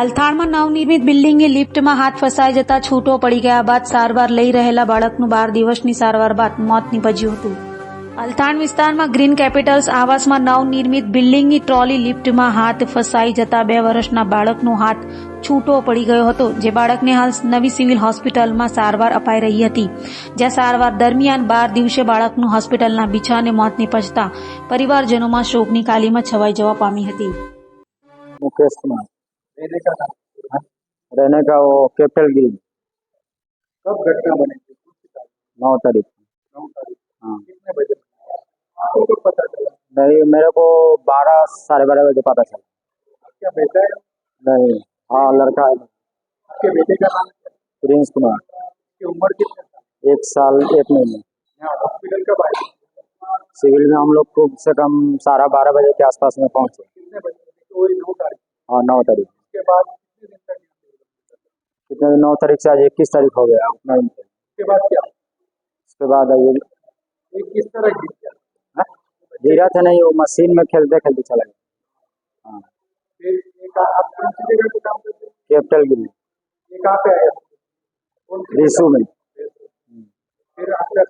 અલથાણમાં નવનિર્મિત બિલ્ડિંગે લિફ્ટમાં હાથ ફસાઈ જતા છૂટો પડી ગયા બાદ સારવાર લઈ રહેલા બાળકનું બાર દિવસની સારવાર બાદ મોત નીપજ્યું હતું. અલથાણ વિસ્તારમાં ગ્રીન કેપિટલ્સ આવાસમાં નવનિર્મિત બિલ્ડિંગની ટ્રોલી લિફ્ટમાં હાથ ફસાઈ જતા બે વર્ષના બાળકનો હાથ છૂટો પડી ગયો હતો, જે બાળકને હાલ નવી સિવિલ હોસ્પિટલમાં સારવાર અપાઈ રહી હતી. જ્યાં સારવાર દરમિયાન બાર દિવસે બાળકનું હોસ્પિટલના બિછાને મોત નીપજતા પરિવારજનોમાં શોકની કાલીમાં છવાઈ જવા પામી હતી. મુકેશ કુમાર रहने का का वो कैपिटल ग्रीन कब घटना बनी नौ तारीख नौ तारीख हाँ। कितने बजे? आपको पता चला? नहीं मेरे को बारह साढ़े बारह बजे पता चला। आपका बेटा? है नहीं। हाँ लड़का है। आपके बेटे का नाम प्रिंस कुमार। उसकी उम्र कितने एक साल एक महीने। हॉस्पिटल कब आए? सिविल में हम लोग कम से कम साढ़े बारह बजे के आसपास में पहुँचे। कितने बजे? वही नौ तारीख। हाँ नौ तारीख। बाद कितने दिन? कितने? नौ तारीख से आज इक्कीस तारीख हो गया। उतना दिन। उसके बाद क्या? उसके बाद ये किस तरह गया? हाँ? गिरा था नहीं वो मशीन में खेलते खेलते चला गया। हाँ। कैपिटल ग्रीन कहाँ पे आया? रिसू में। फिर आपका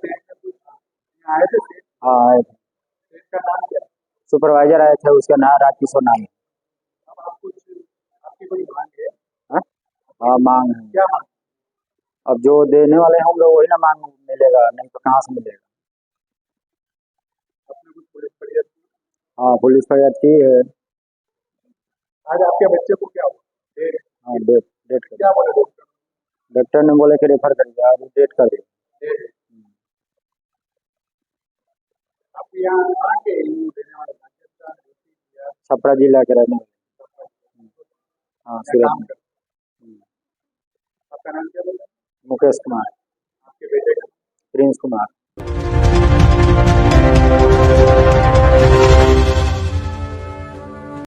हाँ आए थे? सुपरवाइजर आए थे उसका नाम राजकिशोर नाम है अब आप कुछ आपकी कोई मांग है हाँ? हाँ मांग। है क्या अब जो देने वाले हम लोग वही ना मांग मिलेगा नहीं तो कहाँ से मिलेगा? हाँ पुलिस फरियाद की है। आज आपके बच्चे को क्या हुआ डेट। हाँ डेट डेट कर। क्या बोले डॉक्टर डॉक्टर ने बोले कि रेफर कर दिया अभी डेट कर दिया। यहाँ देने वाले छपरा जिला के रहने हाँ सूरत? आपका नाम क्या बोला मुकेश कुमार आपके बेटे का प्रिंस कुमार